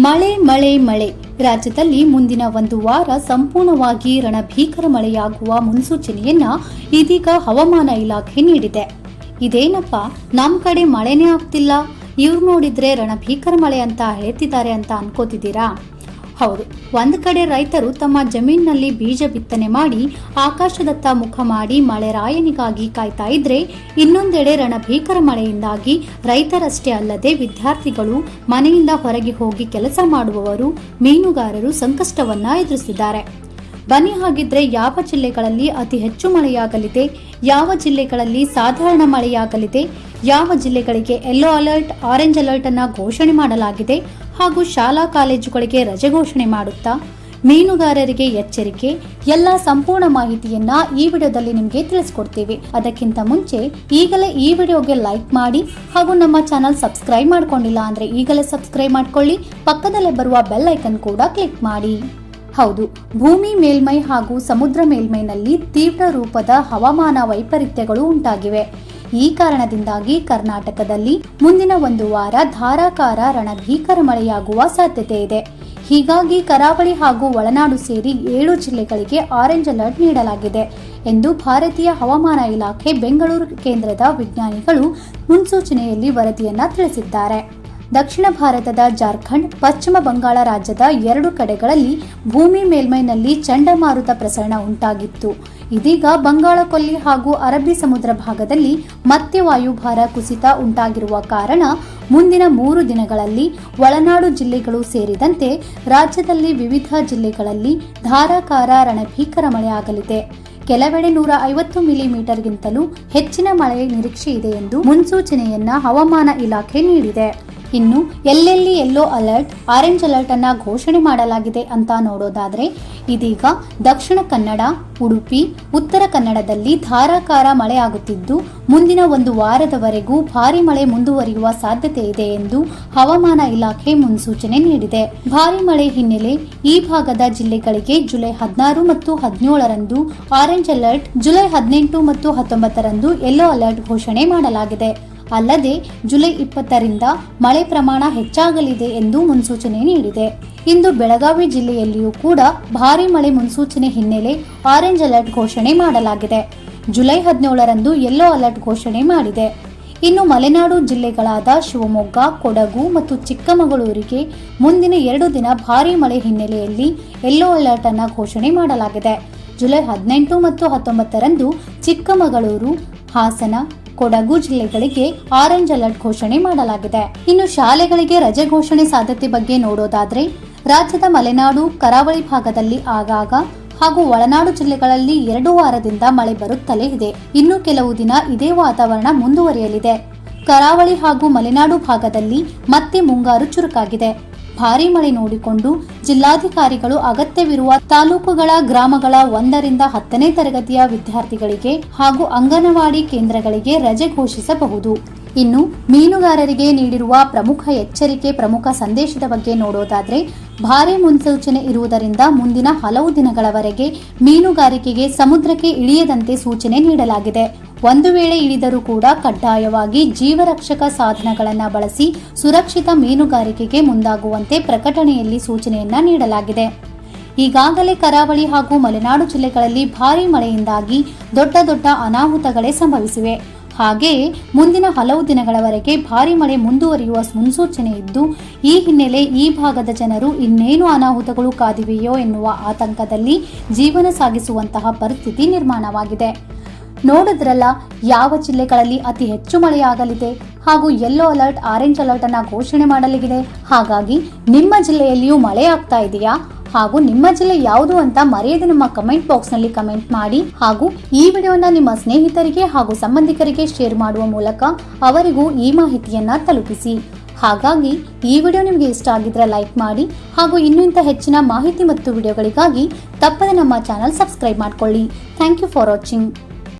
ಮಳೆ ಮಳೆ ಮಳೆ. ರಾಜ್ಯದಲ್ಲಿ ಮುಂದಿನ ಒಂದು ವಾರ ಸಂಪೂರ್ಣವಾಗಿ ರಣಭೀಕರ ಮಳೆಯಾಗುವ ಮುನ್ಸೂಚನೆಯನ್ನ ಇದೀಗ ಹವಾಮಾನ ಇಲಾಖೆ ನೀಡಿದೆ. ಇದೇನಪ್ಪ? ನಮ್ಮ ಕಡೆ ಮಳೆನೇ ಆಗ್ತಿಲ್ಲ. ಇವ್ರು ನೋಡಿದ್ರೆ ರಣಭೀಕರ ಮಳೆ ಅಂತ ಹೇಳ್ತಿದ್ದಾರೆ ಅಂತ ಅನ್ಕೋತಿದ್ದೀರಾ? ಹೌದು. ಒಂದು ಕಡೆ ರೈತರು ತಮ್ಮ ಜಮೀನಿನಲ್ಲಿ ಬೀಜ ಬಿತ್ತನೆ ಮಾಡಿ, ಆಕಾಶದತ್ತ ಮುಖ ಮಾಡಿ ಮಳೆರಾಯನಿಗಾಗಿ ಕಾಯ್ತಾ ಇದ್ರೆ, ಇನ್ನೊಂದೆಡೆ ರಣಭೀಕರ ಮಳೆಯಿಂದಾಗಿ ರೈತರಷ್ಟೇ ಅಲ್ಲದೆ ವಿದ್ಯಾರ್ಥಿಗಳು ಮನೆಯಿಂದ ಹೊರಗೆ ಹೋಗಿ ಕೆಲಸ ಮಾಡುವವರು, ಮೀನುಗಾರರು ಸಂಕಷ್ಟವನ್ನ ಎದುರಿಸಿದ್ದಾರೆ. ಬನ್ನಿ ಹಾಗಿದ್ರೆ ಯಾವ ಜಿಲ್ಲೆಗಳಲ್ಲಿ ಅತಿ ಹೆಚ್ಚು ಮಳೆಯಾಗಲಿದೆ? ಯಾವ ಜಿಲ್ಲೆಗಳಲ್ಲಿ ಸಾಧಾರಣ ಮಳೆಯಾಗಲಿದೆ? ಯಾವ ಜಿಲ್ಲೆಗಳಿಗೆ ಯೆಲ್ಲೋ ಅಲರ್ಟ್ ಆರೆಂಜ್ ಅಲರ್ಟ್ ಅನ್ನ ಘೋಷಣೆ ಮಾಡಲಾಗಿದೆ ಹಾಗೂ ಶಾಲಾ ಕಾಲೇಜುಗಳಿಗೆ ರಜೆ ಘೋಷಣೆ ಮಾಡುತ್ತಾ, ಮೀನುಗಾರರಿಗೆ ಎಚ್ಚರಿಕೆ, ಎಲ್ಲ ಸಂಪೂರ್ಣ ಮಾಹಿತಿಯನ್ನ ಈ ವಿಡಿಯೋದಲ್ಲಿ ನಿಮಗೆ ತಿಳಿಸ್ಕೊಡ್ತೀವಿ. ಅದಕ್ಕಿಂತ ಮುಂಚೆ ಈಗಲೇ ಈ ವಿಡಿಯೋಗೆ ಲೈಕ್ ಮಾಡಿ ಹಾಗೂ ನಮ್ಮ ಚಾನಲ್ ಸಬ್ಸ್ಕ್ರೈಬ್ ಮಾಡ್ಕೊಂಡಿಲ್ಲ ಅಂದ್ರೆ ಈಗಲೇ ಸಬ್ಸ್ಕ್ರೈಬ್ ಮಾಡ್ಕೊಳ್ಳಿ, ಪಕ್ಕದಲ್ಲೇ ಬರುವ ಬೆಲ್ ಐಕನ್ ಕೂಡ ಕ್ಲಿಕ್ ಮಾಡಿ. ಹೌದು, ಭೂಮಿ ಮೇಲ್ಮೈ ಹಾಗೂ ಸಮುದ್ರ ಮೇಲ್ಮೈನಲ್ಲಿ ತೀವ್ರ ರೂಪದ ಹವಾಮಾನ ವೈಪರೀತ್ಯಗಳು ಉಂಟಾಗಿವೆ. ಈ ಕಾರಣದಿಂದಾಗಿ ಕರ್ನಾಟಕದಲ್ಲಿ ಮುಂದಿನ ಒಂದು ವಾರ ಧಾರಾಕಾರ ರಣಭೀಕರ ಮಳೆಯಾಗುವ ಸಾಧ್ಯತೆ ಇದೆ. ಹೀಗಾಗಿ ಕರಾವಳಿ ಹಾಗೂ ಒಳನಾಡು ಸೇರಿ ಏಳು ಜಿಲ್ಲೆಗಳಿಗೆ ಆರೆಂಜ್ ಅಲರ್ಟ್ ನೀಡಲಾಗಿದೆ ಎಂದು ಭಾರತೀಯ ಹವಾಮಾನ ಇಲಾಖೆ ಬೆಂಗಳೂರು ಕೇಂದ್ರದ ವಿಜ್ಞಾನಿಗಳು ಮುನ್ಸೂಚನೆಯಲ್ಲಿ ವರದಿಯನ್ನ ತಿಳಿಸಿದ್ದಾರೆ. ದಕ್ಷಿಣ ಭಾರತದ ಜಾರ್ಖಂಡ್, ಪಶ್ಚಿಮ ಬಂಗಾಳ ರಾಜ್ಯದ ಎರಡು ಕಡೆಗಳಲ್ಲಿ ಭೂಮಿ ಮೇಲ್ಮೈನಲ್ಲಿ ಚಂಡಮಾರುತ ಪ್ರಸರಣ ಉಂಟಾಗಿತ್ತು. ಇದೀಗ ಬಂಗಾಳ ಕೊಲ್ಲಿ ಹಾಗೂ ಅರಬ್ಬಿ ಸಮುದ್ರ ಭಾಗದಲ್ಲಿ ಮತ್ತೆ ವಾಯುಭಾರ ಕುಸಿತ ಉಂಟಾಗಿರುವ ಕಾರಣ ಮುಂದಿನ ಮೂರು ದಿನಗಳಲ್ಲಿ ಒಳನಾಡು ಜಿಲ್ಲೆಗಳು ಸೇರಿದಂತೆ ರಾಜ್ಯದಲ್ಲಿ ವಿವಿಧ ಜಿಲ್ಲೆಗಳಲ್ಲಿ ಧಾರಾಕಾರ ರಣಭೀಕರ ಮಳೆಯಾಗಲಿದೆ. ಕೆಲವೆಡೆ ನೂರ ಐವತ್ತು ಮಿಲಿಮೀಟರ್ಗಿಂತಲೂ ಹೆಚ್ಚಿನ ಮಳೆ ನಿರೀಕ್ಷೆ ಇದೆ ಎಂದು ಮುನ್ಸೂಚನೆಯನ್ನ ಹವಾಮಾನ ಇಲಾಖೆ ನೀಡಿದೆ. ಇನ್ನು ಎಲ್ಲೆಲ್ಲಿ ಎಲ್ಲೋ ಅಲರ್ಟ್, ಆರೆಂಜ್ ಅಲರ್ಟ್ ಅನ್ನ ಘೋಷಣೆ ಮಾಡಲಾಗಿದೆ ಅಂತ ನೋಡೋದಾದ್ರೆ ಇದೀಗ ದಕ್ಷಿಣ ಕನ್ನಡ, ಉಡುಪಿ, ಉತ್ತರ ಕನ್ನಡದಲ್ಲಿ ಧಾರಾಕಾರ ಮಳೆ ಆಗುತ್ತಿದ್ದು ಮುಂದಿನ ಒಂದು ವಾರದವರೆಗೂ ಭಾರಿ ಮಳೆ ಮುಂದುವರಿಯುವ ಸಾಧ್ಯತೆ ಇದೆ ಎಂದು ಹವಾಮಾನ ಇಲಾಖೆ ಮುನ್ಸೂಚನೆ ನೀಡಿದೆ. ಭಾರಿ ಮಳೆ ಹಿನ್ನೆಲೆ ಈ ಭಾಗದ ಜಿಲ್ಲೆಗಳಿಗೆ ಜುಲೈ ಹದಿನಾರು ಮತ್ತು ಹದಿನೇಳರಂದು ಆರೆಂಜ್ ಅಲರ್ಟ್, ಜುಲೈ ಹದಿನೆಂಟು ಮತ್ತು ಹತ್ತೊಂಬತ್ತರಂದು ಯೆಲ್ಲೋ ಅಲರ್ಟ್ ಘೋಷಣೆ ಮಾಡಲಾಗಿದೆ. ಅಲ್ಲದೆ ಜುಲೈ ಇಪ್ಪತ್ತರಿಂದ ಮಳೆ ಪ್ರಮಾಣ ಹೆಚ್ಚಾಗಲಿದೆ ಎಂದು ಮುನ್ಸೂಚನೆ ನೀಡಿದೆ. ಇಂದು ಬೆಳಗಾವಿ ಜಿಲ್ಲೆಯಲ್ಲಿಯೂ ಕೂಡ ಭಾರಿ ಮಳೆ ಮುನ್ಸೂಚನೆ ಹಿನ್ನೆಲೆ ಆರೆಂಜ್ ಅಲರ್ಟ್ ಘೋಷಣೆ ಮಾಡಲಾಗಿದೆ. ಜುಲೈ ಹದಿನೇಳರಂದು ಯೆಲ್ಲೋ ಅಲರ್ಟ್ ಘೋಷಣೆ ಮಾಡಿದೆ. ಇನ್ನು ಮಲೆನಾಡು ಜಿಲ್ಲೆಗಳಾದ ಶಿವಮೊಗ್ಗ, ಕೊಡಗು ಮತ್ತು ಚಿಕ್ಕಮಗಳೂರಿಗೆ ಮುಂದಿನ ಎರಡು ದಿನ ಭಾರೀ ಮಳೆ ಹಿನ್ನೆಲೆಯಲ್ಲಿ ಯೆಲ್ಲೋ ಅಲರ್ಟ್ ಅನ್ನು ಘೋಷಣೆ ಮಾಡಲಾಗಿದೆ. ಜುಲೈ ಹದಿನೆಂಟು ಮತ್ತು ಹತ್ತೊಂಬತ್ತರಂದು ಚಿಕ್ಕಮಗಳೂರು, ಹಾಸನ ಕೊಡಗು ಜಿಲ್ಲೆಗಳಿಗೆ ಆರೆಂಜ್ ಅಲರ್ಟ್ ಘೋಷಣೆ ಮಾಡಲಾಗಿದೆ. ಇನ್ನು ಶಾಲೆಗಳಿಗೆ ರಜೆ ಘೋಷಣೆ ಸಾಧ್ಯತೆ ಬಗ್ಗೆ ನೋಡೋದಾದ್ರೆ, ರಾಜ್ಯದ ಮಲೆನಾಡು, ಕರಾವಳಿ ಭಾಗದಲ್ಲಿ ಆಗಾಗ ಹಾಗೂ ಒಳನಾಡು ಜಿಲ್ಲೆಗಳಲ್ಲಿ ಎರಡು ವಾರದಿಂದ ಮಳೆ ಬರುತ್ತಲೇ ಇದೆ. ಇನ್ನು ಕೆಲವು ದಿನ ಇದೇ ವಾತಾವರಣ ಮುಂದುವರಿಯಲಿದೆ. ಕರಾವಳಿ ಹಾಗೂ ಮಲೆನಾಡು ಭಾಗದಲ್ಲಿ ಮತ್ತೆ ಮುಂಗಾರು ಚುರುಕಾಗಿದೆ. ಭಾರಿ ಮಳೆ ನೋಡಿಕೊಂಡು ಜಿಲ್ಲಾಧಿಕಾರಿಗಳು ಅಗತ್ಯವಿರುವ ತಾಲೂಕುಗಳ ಗ್ರಾಮಗಳ ಒಂದರಿಂದ ಹತ್ತನೇ ತರಗತಿಯ ವಿದ್ಯಾರ್ಥಿಗಳಿಗೆ ಹಾಗೂ ಅಂಗನವಾಡಿ ಕೇಂದ್ರಗಳಿಗೆ ರಜೆ ಘೋಷಿಸಬಹುದು. ಇನ್ನು ಮೀನುಗಾರರಿಗೆ ನೀಡಿರುವ ಪ್ರಮುಖ ಎಚ್ಚರಿಕೆ ಪ್ರಮುಖ ಸಂದೇಶದ ಬಗ್ಗೆ ನೋಡೋದಾದ್ರೆ, ಭಾರಿ ಮುನ್ಸೂಚನೆ ಇರುವುದರಿಂದ ಮುಂದಿನ ಹಲವು ದಿನಗಳವರೆಗೆ ಮೀನುಗಾರಿಕೆಗೆ ಸಮುದ್ರಕ್ಕೆ ಇಳಿಯದಂತೆ ಸೂಚನೆ ನೀಡಲಾಗಿದೆ. ಒಂದು ವೇಳೆ ಇಳಿದರೂ ಕೂಡ ಕಡ್ಡಾಯವಾಗಿ ಜೀವರಕ್ಷಕ ಸಾಧನಗಳನ್ನು ಬಳಸಿ ಸುರಕ್ಷಿತ ಮೀನುಗಾರಿಕೆಗೆ ಮುಂದಾಗುವಂತೆ ಪ್ರಕಟಣೆಯಲ್ಲಿ ಸೂಚನೆಯನ್ನ ನೀಡಲಾಗಿದೆ. ಈಗಾಗಲೇ ಕರಾವಳಿ ಹಾಗೂ ಮಲೆನಾಡು ಜಿಲ್ಲೆಗಳಲ್ಲಿ ಭಾರೀ ಮಳೆಯಿಂದಾಗಿ ದೊಡ್ಡ ದೊಡ್ಡ ಅನಾಹುತಗಳೇ ಸಂಭವಿಸಿವೆ. ಹಾಗೆಯೇ ಮುಂದಿನ ಹಲವು ದಿನಗಳವರೆಗೆ ಭಾರಿ ಮಳೆ ಮುಂದುವರಿಯುವ ಮುನ್ಸೂಚನೆ ಇದ್ದು, ಈ ಹಿನ್ನೆಲೆ ಈ ಭಾಗದ ಜನರು ಇನ್ನೇನು ಅನಾಹುತಗಳು ಕಾದಿವೆಯೋ ಎನ್ನುವ ಆತಂಕದಲ್ಲಿ ಜೀವನ ಸಾಗಿಸುವಂತಹ ಪರಿಸ್ಥಿತಿ ನಿರ್ಮಾಣವಾಗಿದೆ. ನೋಡಿದ್ರಲ್ಲ, ಯಾವ ಜಿಲ್ಲೆಗಳಲ್ಲಿ ಅತಿ ಹೆಚ್ಚು ಮಳೆಯಾಗಲಿದೆ ಹಾಗೂ ಯೆಲ್ಲೋ ಅಲರ್ಟ್ ಆರೆಂಜ್ ಅಲರ್ಟ್ ಅನ್ನ ಘೋಷಣೆ ಮಾಡಲಾಗಿದೆ. ಹಾಗಾಗಿ ನಿಮ್ಮ ಜಿಲ್ಲೆಯಲ್ಲಿಯೂ ಮಳೆ ಆಗ್ತಾ ಇದೆಯಾ? ಹಾಗೂ ನಿಮ್ಮ ಜಿಲ್ಲೆ ಯಾವುದು ಅಂತ ಮರೆಯದೆ ನಮ್ಮ ಕಮೆಂಟ್ ಬಾಕ್ಸ್ನಲ್ಲಿ ಕಮೆಂಟ್ ಮಾಡಿ. ಹಾಗೂ ಈ ವಿಡಿಯೋನ ನಿಮ್ಮ ಸ್ನೇಹಿತರಿಗೆ ಹಾಗೂ ಸಂಬಂಧಿಕರಿಗೆ ಶೇರ್ ಮಾಡುವ ಮೂಲಕ ಅವರಿಗೂ ಈ ಮಾಹಿತಿಯನ್ನ ತಲುಪಿಸಿ. ಹಾಗಾಗಿ ಈ ವಿಡಿಯೋ ನಿಮಗೆ ಇಷ್ಟ ಆಗಿದ್ರೆ ಲೈಕ್ ಮಾಡಿ ಹಾಗೂ ಇನ್ನೂ ಇಂಥ ಹೆಚ್ಚಿನ ಮಾಹಿತಿ ಮತ್ತು ವಿಡಿಯೋಗಳಿಗಾಗಿ ತಪ್ಪದೆ ನಮ್ಮ ಚಾನಲ್ ಸಬ್ಸ್ಕ್ರೈಬ್ ಮಾಡ್ಕೊಳ್ಳಿ. Thank you for watching